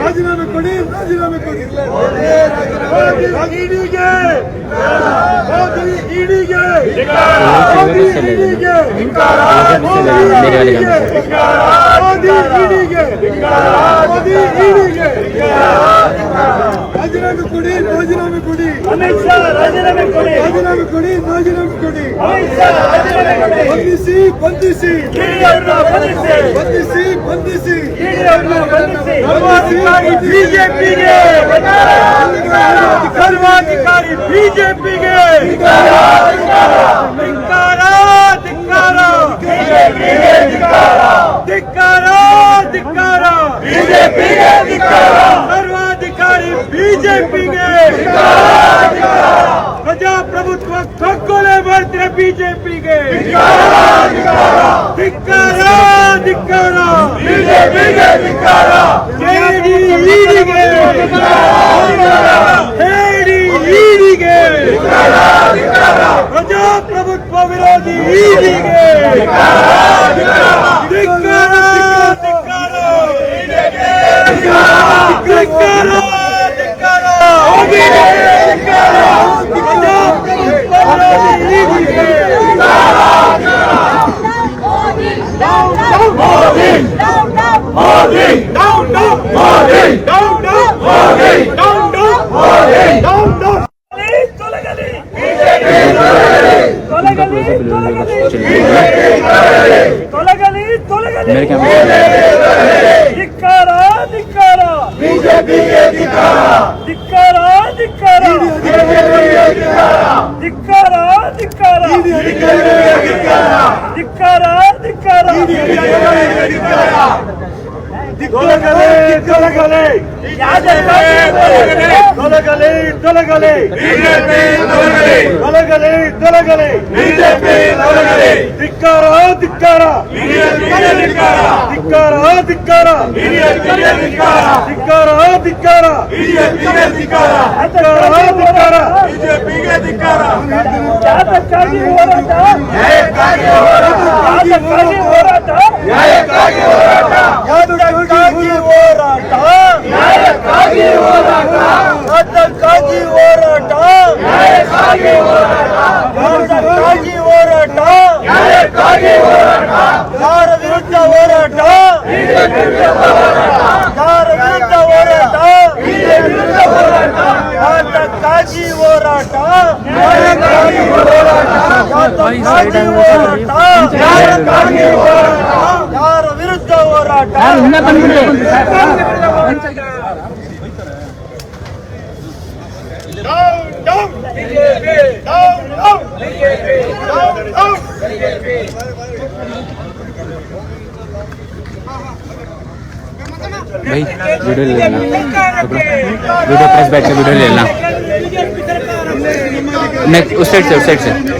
ராஜினாமா கொடி ராஜினாமா கொடி. ராஜினாமா கொடி. ராஜினாமா கொடி. அமித்ஷா கொடி. ராஜினாமா கொடி. ಕೊಡಿ ಬಂಧಿಸಿ. ಬಂಧಿಸಿ. ಬಂಧಿಸಿ ಸರ್ವಾಧಿಕಾರಿ ಬಿಜೆಪಿಗೆ ಸರ್ವಾಧಿಕಾರಿ. ಬಿಜೆಪಿಗೆ. ಧಿಕ್ಕಾರ ಧಿಕ್ಕಾರ. ಧಿಕ್ಕಾರ. ಧಿಕ್ಕಾರ ಬಿಜೆಪಿಗೆ ಸರ್ವಾಧಿಕಾರಿ ಬಿಜೆಪಿಗೆ ಪ್ರಜಾಪ್ರಭುತ್ವ ಕಗ್ಗೊಲೆ ಮಾಡ್ತಿರೋ ಬಿಜೆಪಿಗೆ ಧಿಕ್ಕಾರ ಧಿಕ್ಕಾರ ಬಿಜೆಪಿಗೆ ಧಿಕ್ಕಾರ ಹೇಳಿ ಈಡಿಗೆ ಹೇಳಿ ಈಡಿಗೆ ಪ್ರಜಾಪ್ರಭುತ್ವ ವಿರೋಧಿ ಈಡಿಗೆ! ಧಿಕ್ಕಾರ ಧಿಕ್ಕಾರ ಧಿಕ್ಕಾರ. ಬಿಜೆಪಿಗೆ ಧಿಕ್ಕಾರ. ಧಿಕ್ಕಾರ ಧಿಕ್ಕಾರ. ಧಿಕ್ಕಾರ. ಧಿಕ್ಕಾರ ಧಿಕ್ಕಾರ. ತೊಲಗಲಿ ತೊಲಗಲಿ ತೊಲಗಲಿ ತೊಲಗಲಿ ತೊಲಗಲಿ ತೊಲಗಲಿ ಧಿಕ್ಕಾರ ಧಿಕ್ಕಾರ. ಧಿಕ್ಕಾರ. ಧಿಕ್ಕಾರ ಧಿಕ್ಕಾರ. ಧಿಕ್ಕಾರ. ಧಿಕ್ಕಾರ ಯಾತಕ್ಕಾಗಿ ಹೋರಾಟ. ಯಾತಕ್ಕಾಗಿ ಹೋರಾಟ. ಯಾತಕ್ಕಾಗಿ ಹೋರಾಟ. ಯಾತಕ್ಕಾಗಿ ಹೋರಾಟ ಯಾತಕ್ಕಾಗಿ ಹೋರಾಟ ಯಾರ ವಿರುದ್ಧ ಹೋರಾಟ ಯಾರ ವಿರುದ್ಧ ಹೋರಾಟ ಯಾತಕ್ಕಾಗಿ ಹೋರಾಟ ಯಾತಕ್ಕಾಗಿ ಹೋರಾಟ ಯಾತಕ್ಕಾಗಿ ಹೋರಾಟ ಯಾರ भाई, वीडियो ले लेना। वीडियो प्रेस बैठ के वीडियो ले लेना। उस साइड से, उस साइड से।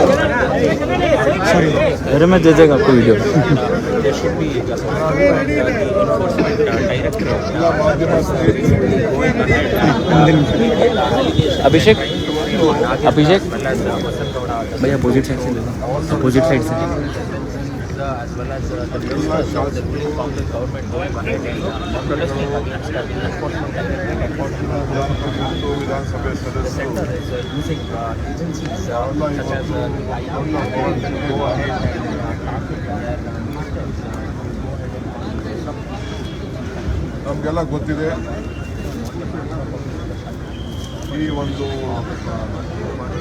अरे मैं दे देगा आपको वीडियो। अभिषेक? अभिषेक? भैया अपोजिट साइड से अपोजिट साइड से। As well as uh, the ministers of the ruling Congress government going ahead and uh, protesting against uh, the enforcement. The center is uh, using uh, agencies uh, such as uh, the IIT to go ahead and uh, target their uh, ministers. uh, ನಮಗೆಲ್ಲ ಗೊತ್ತಿದೆ ಈ ಒಂದು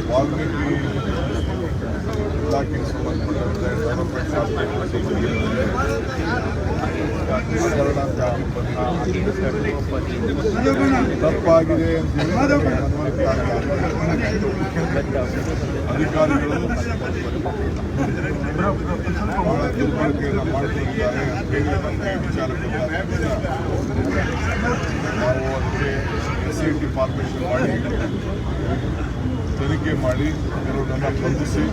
ವಾಲ್ಮೀಕಿ ಇಲಾಖೆಗೆ ಸಂಬಂಧಪಟ್ಟಂತೆ development ಹಗರಣ ಅಂತ ಬಂದಿದೆ. ತಪ್ಪಾಗಿದೆ ಅಂತೇಳಿ ಮನವರಿಕೆ ಆಗಿದೆ. ಅಧಿಕಾರಿಗಳು ಬಹಳ ದುರ್ಬಳಕೆಯನ್ನು ಮಾಡಿಕೊಂಡಿದ್ದಾರೆ ಅಂತೇಳಿ ನಮಗೆ ವಿಚಾರ ಬಂದಾಗ ನಾವು ಅದಕ್ಕೆ ಎಸ್ ಐ ಮಾಡಿ, ತನಿಖೆ ಮಾಡಿ ಇರೋದನ್ನು ಬಂಧಿಸಿ,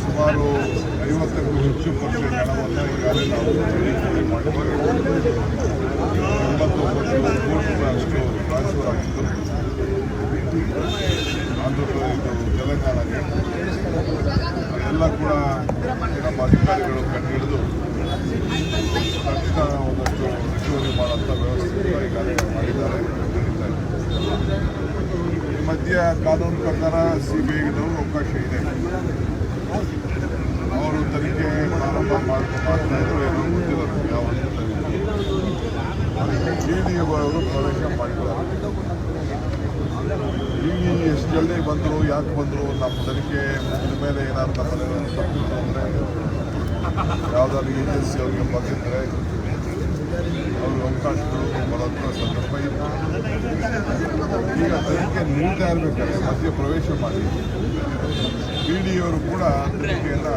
ಸುಮಾರು ಐವತ್ತಕ್ಕೂ ಹೆಚ್ಚು ಪರ್ಸೆಂಟ್ ಹಣವನ್ನು ಈಗಾಗಲೇ ನಾವು ತನಿಖೆ ಮಾಡಿದ್ದೇವೆ ಎಂಬತ್ತೊಂಬತ್ತು ಕೋಟಿ ಅಷ್ಟು ಟ್ರಾನ್ಸ್ಫರ್ ಆಗಿತ್ತು ಆಂಧ್ರ ಪ್ರದೇಶ ತೆಲಂಗಾಣಕ್ಕೆ, ಎಲ್ಲ ಕೂಡ ನಮ್ಮ ಅಧಿಕಾರಿಗಳು ಕಂಡುಹಿಡಿದು ತಕ್ಷಣ ಒಂದಷ್ಟು ರಿಕವರಿ ಮಾಡುವಂಥ ವ್ಯವಸ್ಥೆ ಕೂಡ ಈಗಾಗಲೇ ಮಾಡಿದ್ದಾರೆ ನಡೀತಾ ಇದೆ ಈ ಮಧ್ಯ ಕಾನೂನು ಪ್ರಕಾರ ಸಿ ಬಿ ಐನವರು ಅವಕಾಶ ಇದೆ ಅವರು ತನಿಖೆ ಪ್ರಾರಂಭ ಮಾಡ್ತಾ ಮಾಡ್ತಾ ಇದ್ರು ಏನೋ ಗೊತ್ತಿಲ್ಲ ನಮ್ಗೆ ಯಾವ ಇಡಿ ಅವರು ಪ್ರವೇಶ ಮಾಡಿದ್ದಾರೆ ಇಡಿ ಎಷ್ಟು ಜಲ್ದಿ ಬಂದರು ಯಾಕೆ ಬಂದರು ನಮ್ಮ ತನಿಖೆ ಮುಗಿದ ಮೇಲೆ ಏನಾದ್ರು ನಮ್ಮಲ್ಲಿ ತಪ್ಪಿತ್ತು ಅಂದರೆ ಯಾವುದಾದ್ರು ಏಜೆನ್ಸಿ ಅವ್ರಿಗೆ ಬಂದಿದ್ದರೆ ಅವ್ರಿಗೆ ಅವಕಾಶಗಳು ಬರೋಂಥ ಸಂದರ್ಭ ಇತ್ತು. ಈಗ ತನಿಖೆ ನೀಡ್ತಾ ಇರಬೇಕಾದ್ರೆ ಮಧ್ಯೆ ಪ್ರವೇಶ ಮಾಡಿ. ಬಿ ಡಿಯವರು ಕೂಡ ತನಿಖೆಯನ್ನು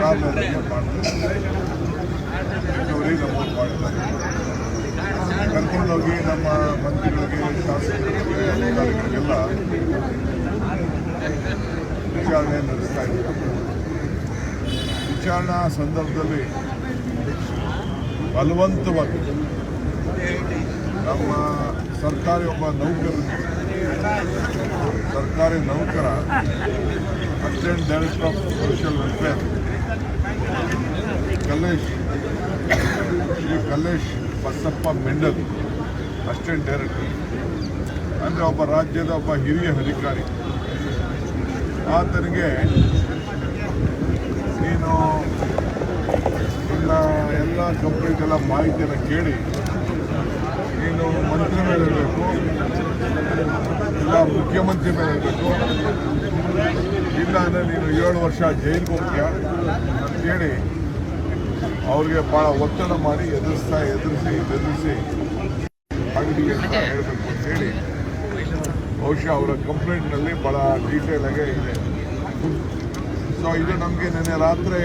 ಕಾರಣಕ್ಕೆ ಮಾಡ್ತಾರೆ? ರಿಕವರಿ ನಮೂದು ಕರ್ಕೊಂಡೋಗಿ ನಮ್ಮ ಮಂತ್ರಿಗಳಿಗೆ ಶಾಸಕರಿಗೆ ಅಧಿಕಾರಿಗಳಿಗೆಲ್ಲ ವಿಚಾರಣೆ ನಡೆಸ್ತಾ ಇದ್ದಾರೆ. ವಿಚಾರಣಾ ಸಂದರ್ಭದಲ್ಲಿ ಬಲವಂತವಾಗಿ ನಮ್ಮ ಸರ್ಕಾರಿ ಒಬ್ಬ ನೌಕರ ಸರ್ಕಾರಿ ನೌಕರ, assistant director of social welfare, Kallesh Shri Kallesh Basappa Mendal, assistant director. ಅಂದರೆ ಒಬ್ಬ ರಾಜ್ಯದ ಒಬ್ಬ ಹಿರಿಯ ಅಧಿಕಾರಿ. ಆತನಿಗೆ ನೀನು ನಿನ್ನ ಎಲ್ಲ ಕಂಪ್ನಿಗೆಲ್ಲ ಮಾಹಿತಿಯನ್ನು ಕೇಳಿ, ನೀನು ಮಂತ್ರಿ ಮೇಲೆ ಇರಬೇಕು, ಇಲ್ಲ ಮುಖ್ಯಮಂತ್ರಿ ಮೇಲೆ ಇರಬೇಕು, ಇಲ್ಲ ಅಂದರೆ ನೀನು ಏಳು ವರ್ಷ ಜೈಲಿಗೆ ಹೋಗ್ತೀಯ ಅಂತೇಳಿ ಅವ್ರಿಗೆ ಭಾಳ ಒತ್ತಡ ಮಾಡಿ ಎದುರಿಸ್ತಾ, ಎದುರಿಸಿ ಎದುರಿಸಿ ಅಂಗಡಿಗೆ ಅಂತ ಹೇಳಬೇಕು ಅಂತೇಳಿ ಬಹುಶಃ ಅವರ ಕಂಪ್ಲೇಂಟ್ನಲ್ಲಿ ಭಾಳ ಡೀಟೇಲ್ ಆಗಿ ಇದೆ. ಸೊ ಇದು ನಮಗೆ ನಿನ್ನೆ ರಾತ್ರಿ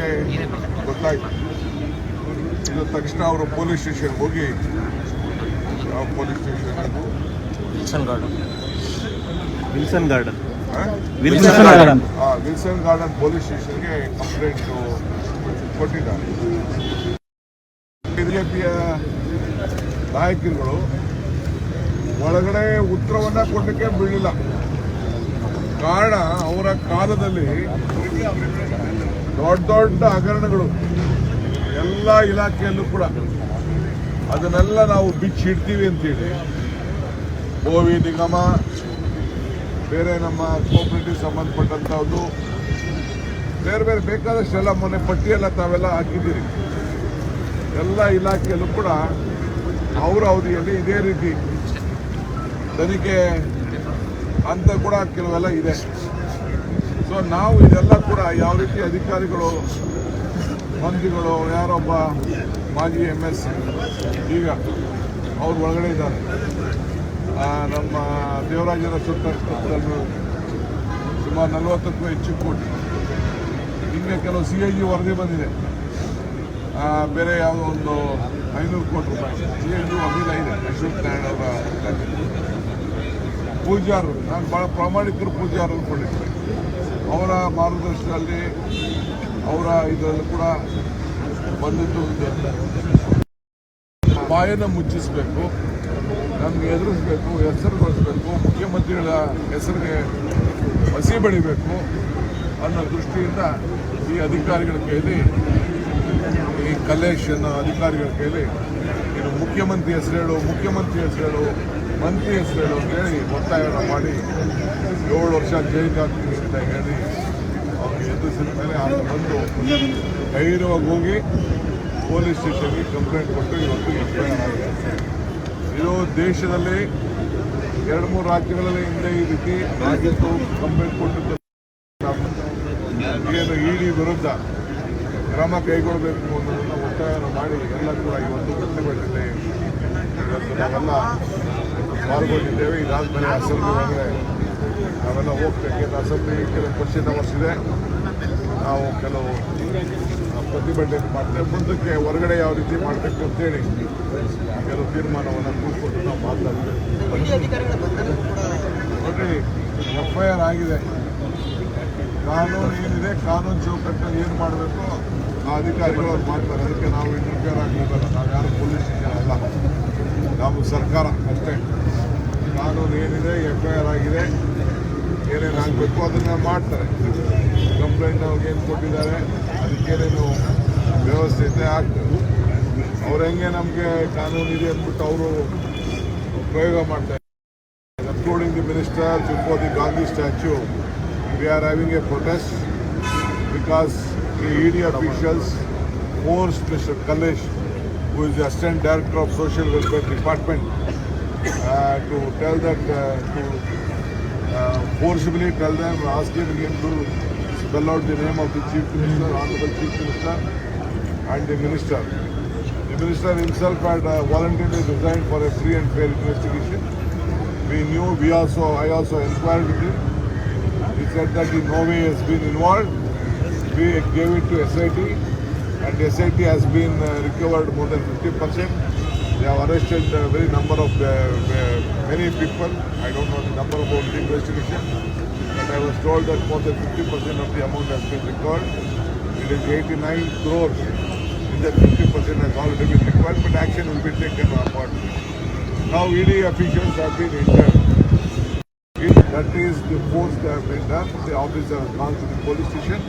ಗೊತ್ತಾಯ್ತು. ಇದು ತಕ್ಷಣ ಅವರು ಪೊಲೀಸ್ ಸ್ಟೇಷನ್ ಹೋಗಿ ಯಾವ police station Wilson Garden. Wilson Garden. Wilson Garden. Wilson Garden police ಸ್ಟೇಷನ್ಗೆ ಕಂಪ್ಲೇಂಟ್ ಕೊಟ್ಟಿದ್ದಾರೆ. ಬಿಜೆಪಿಯ ನಾಯಕರುಗಳು ಒಳಗಡೆ ಉತ್ತರವನ್ನ ಕೊಡಲಿಕ್ಕೆ ಬಿಡಲಿಲ್ಲ ಕಾರಣ ಅವರ ಕಾಲದಲ್ಲಿ ದೊಡ್ಡ ದೊಡ್ಡ ಹಗರಣಗಳು ಎಲ್ಲ ಇಲಾಖೆಯಲ್ಲೂ ಕೂಡ. ಅದನ್ನೆಲ್ಲ ನಾವು ಬಿಚ್ಚಿಡ್ತೀವಿ ಅಂತೇಳಿ ಓವಿ ನಿಗಮ, ಬೇರೆ ನಮ್ಮ ಕೋಪರೇಟಿವ್ ಸಂಬಂಧಪಟ್ಟಂಥದ್ದು, ಬೇರೆ ಬೇರೆ ಬೇಕಾದಷ್ಟೆಲ್ಲ ಮೊನ್ನೆ ಪಟ್ಟಿಯೆಲ್ಲ ತಾವೆಲ್ಲ ಹಾಕಿದ್ದೀರಿ. ಎಲ್ಲ ಇಲಾಖೆಯಲ್ಲೂ ಕೂಡ ಅವರ ಅವಧಿಯಲ್ಲಿ ಇದೇ ರೀತಿ ತನಿಖೆ ಅಂತ ಕೂಡ ಕೆಲವೆಲ್ಲ ಇದೆ. ಸೊ ನಾವು ಇದೆಲ್ಲ ಕೂಡ ಯಾವ ರೀತಿ ಅಧಿಕಾರಿಗಳು, ಮಂತ್ರಿಗಳು ಯಾರೊಬ್ಬ ಮಾಜಿ ಎಂ ಎಸ್ ಈಗ ಅವ್ರು ಒಳಗಡೆ ಇದ್ದಾರೆ. ನಮ್ಮ ದೇವರಾಜರ ಸುತ್ತಮುತ್ತಲು ಸುಮಾರು ನಲವತ್ತಕ್ಕೂ ಹೆಚ್ಚು ಕೋಟಿ. ಹಿಂಗೆ ಕೆಲವು ಸಿ ಐ ಜಿ ವರದಿ ಬಂದಿದೆ. ಬೇರೆ ಯಾವುದೋ ಒಂದು ಐನೂರು ಕೋಟಿ ರೂಪಾಯಿ. ಸಿ ಐ ಜಿ ವರದಿಲ್ಲ ಇದೆ. ಅಶ್ವಥ್ ನಾರಾಯಣ ಅವರ ಪೂಜಾರು ನಾನು ಭಾಳ ಪ್ರಾಮಾಣಿಕರು ಪೂಜಾರು ಅಂದ್ಕೊಂಡಿದ್ದೆ ಅವರ ಮಾರ್ಗದರ್ಶನದಲ್ಲಿ ಅವರ ಇದರಲ್ಲಿ ಕೂಡ ಬಂದಿದ್ದು ಬಾಯನ್ನು ಮುಚ್ಚಿಸಬೇಕು, ನಮಗೆ ಎದುರಿಸಬೇಕು ಬಳಸಬೇಕು ಮುಖ್ಯಮಂತ್ರಿಗಳ ಹೆಸರಿಗೆ ಹಸಿ ಬೆಳಿಬೇಕು ಅನ್ನೋ ದೃಷ್ಟಿಯಿಂದ ಈ ಅಧಿಕಾರಿಗಳ ಕೈಲಿ ಈ ಕಲೇಶ್ ಅನ್ನೋ ಅಧಿಕಾರಿಗಳ ಕೈಲಿ ಇದು ಮುಖ್ಯಮಂತ್ರಿ ಹೆಸರು ಹೇಳು, ಮುಖ್ಯಮಂತ್ರಿ ಹೆಸರು ಹೇಳು ಮಂತ್ರಿ ಹೆಸರು ಹೇಳು ಅಂತೇಳಿ ಒತ್ತಾಯವನ್ನು ಮಾಡಿ. ಏಳು ವರ್ಷ ಜೈಲಿಗೆ ಹಾಕ್ತೀನಿ ಅಂತ ಹೇಳಿ ಅವ್ರಿಗೆ ಎದುರಿಸಿದ ಮೇಲೆ ಆತ ಬಂದು ಧೈರ್ಯವಾಗಿ ಹೋಗಿ ಪೊಲೀಸ್ ಸ್ಟೇಷನ್ಗೆ ಕಂಪ್ಲೇಂಟ್ ಕೊಟ್ಟು ಇವತ್ತು ಆರ್ ಆಗಿದೆ. ಇದು ದೇಶದಲ್ಲಿ ಎರಡು ಮೂರು ರಾಜ್ಯಗಳಲ್ಲಿ ಹಿಂದೆ ಈ ರೀತಿ ರಾಜ್ಯದ್ದು ಕಂಪ್ಲೇಂಟ್ ಕೊಟ್ಟು ಏನು ಇಡಿ ವಿರುದ್ಧ ಕ್ರಮ ಕೈಗೊಳ್ಳಬೇಕು ಅನ್ನೋದನ್ನು ಒತ್ತಾಯವನ್ನು ಮಾಡಿ ಎಲ್ಲ ಕೂಡ ಇವತ್ತು ಪ್ರತಿಭಟನೆ ಇವತ್ತು ನಾವೆಲ್ಲ ಪಾಲ್ಗೊಂಡಿದ್ದೇವೆ ಇದಾದ್ಮೇಲೆ ಅಸೆಂಬ್ಲಿ ಬಂದರೆ ನಾವೆಲ್ಲ ಹೋಗ್ತೇವೆ. ಅಸೆಂಬ್ಲಿ ಕೆಲವು ಕ್ವಶನ್ ಅವರ್ಸ್ ಇದೆ. ನಾವು ಕೆಲವು ಪ್ರತಿಭಟನೆ ಮಾಡ್ತೇವೆ. ಮುಂದಕ್ಕೆ ಹೊರಗಡೆ ಯಾವ ರೀತಿ ಮಾಡಬೇಕು ಅಂತೇಳಿ ಕೆಲವು ತೀರ್ಮಾನವನ್ನು ಕೂತ್ಕೊಂಡು ನಾವು ಮಾತಾಡ್ತೇವೆ. ನೋಡ್ರಿ ಎಫ್ ಐ ಆರ್ ಆಗಿದೆ. ಕಾನೂನು ಏನಿದೆ ಕಾನೂನು ಚೌಕಟ್ಟಲ್ಲಿ ಏನು ಮಾಡಬೇಕು? ಆ ಅಧಿಕಾರಿಗಳು ಅವ್ರು ಮಾಡ್ತಾರೆ. ಅದಕ್ಕೆ ನಾವು ಇಂಟರ್ಫಿಯರ್ ಆಗಿ ಹೋಗಲ್ಲ ನಾವು ಯಾರು ಪೊಲೀಸ್ ಅಲ್ಲ ನಾವು ಸರ್ಕಾರ ಅಷ್ಟೇ. ಕಾನೂನು ಏನಿದೆ ಎಫ್ ಐ ಆರ್ ಆಗಿದೆ ಏನೇನು ಆಗಬೇಕು ಅದನ್ನು ಮಾಡ್ತಾರೆ. ಕಂಪ್ಲೇಂಟ್ ಅವ್ರಿಗೆ ಏನು ಕೊಟ್ಟಿದ್ದಾರೆ ಅದಕ್ಕೇನೇನು ವ್ಯವಸ್ಥೆ ಇದೆ ಆಗ್ತದೆ. ಅವ್ರು ಹೆಂಗೆ ನಮಗೆ ಕಾನೂನು ಇದೆ ಅಂದ್ಬಿಟ್ಟು ಅವರು ಪ್ರಯೋಗ ಮಾಡ್ತಾರೆ uploading the minister before the Gandhi statue We are having a protest because the the officials force mister Kallesh is the Assistant Director of Social Welfare Department, uh, to tell that, uh, to uh, forcibly tell them, asking him to spell out the name of the Chief Minister, Honorable Chief Minister, and the Minister. The Minister himself had uh, voluntarily resigned for a free and fair investigation. We knew, we also, I also inquired with him. He said that in no way has been involved. We gave it to SIT and SIT has been uh, recovered more than 50%. They have arrested a very number of, uh, uh, many people. I don't know the number of the investigation. But I was told that more than 50% of the amount has been recovered. It is 89 crores. In that 50% has already been recovered, but action will be taken upon. Now ED officials have been injured. That is the force that have been done, the officer has gone to the police station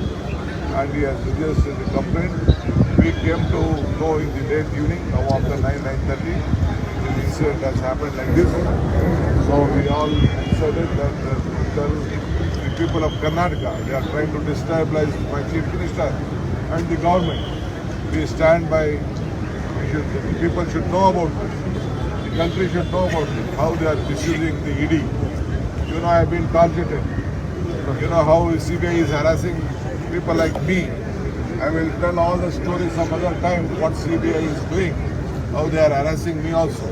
and he has registered the complaint. We came to know in the late evening, now after 9, 9.30, the incident has happened like this. So we all decided that uh, the people of Karnataka, they are trying to destabilize my chief minister and the government. We stand by, we should, the people should know about this. The country should know about it, how they are misusing the ED. You know, I have been targeted. You know how CBI is harassing people like me. I will tell all the stories some other time what CBI is doing, how they are harassing me also.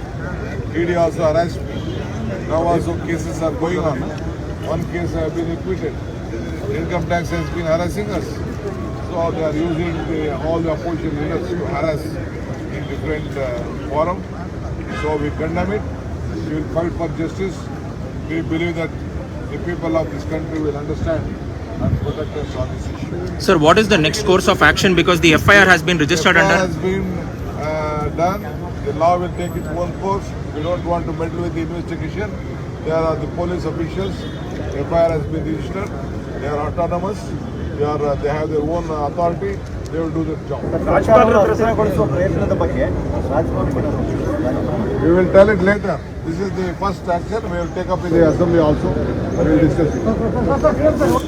ED also harassed me. Now also cases are going on. One case I have been acquitted. Income tax has been harassing us. So they are using the, all the opposition leaders to harass in different uh, forum. So we condemn it. We will fight for justice. We believe that the people of this country will understand Sir, what is the next course of action? Because the FIR has been registered FIR under. has been uh, done. The law will take its own course. We don't want to meddle with the investigation. They are the police officials. FIR has been registered. They are autonomous. They are. Uh, they have their own uh, authority. They will do their job. We will tell it later. This is the first action. We will take up in the assembly also. We will discuss it.